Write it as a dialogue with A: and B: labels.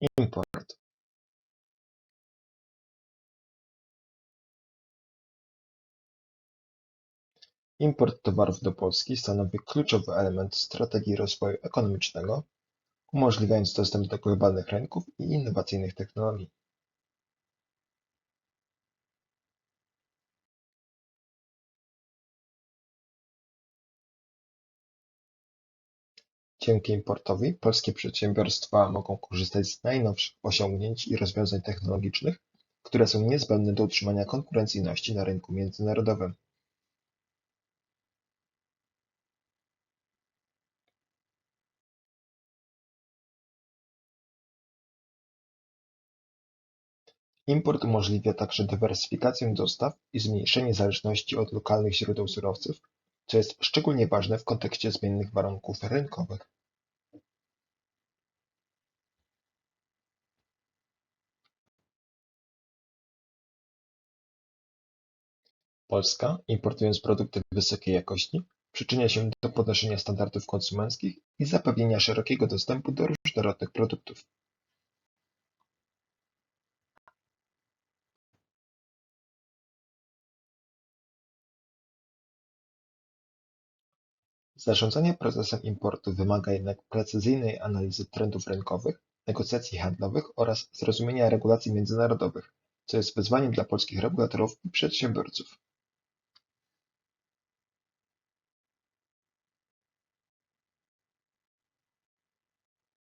A: Import Import towarów do Polski stanowi kluczowy element strategii rozwoju ekonomicznego, umożliwiając dostęp do globalnych rynków i innowacyjnych technologii. Dzięki importowi polskie przedsiębiorstwa mogą korzystać z najnowszych osiągnięć i rozwiązań technologicznych, które są niezbędne do utrzymania konkurencyjności na rynku międzynarodowym. Import umożliwia także dywersyfikację dostaw i zmniejszenie zależności od lokalnych źródeł surowców, co jest szczególnie ważne w kontekście zmiennych warunków rynkowych. Polska, importując produkty wysokiej jakości, przyczynia się do podnoszenia standardów konsumenckich i zapewnienia szerokiego dostępu do różnorodnych produktów. Zarządzanie procesem importu wymaga jednak precyzyjnej analizy trendów rynkowych, negocjacji handlowych oraz zrozumienia regulacji międzynarodowych, co jest wyzwaniem dla polskich regulatorów i przedsiębiorców.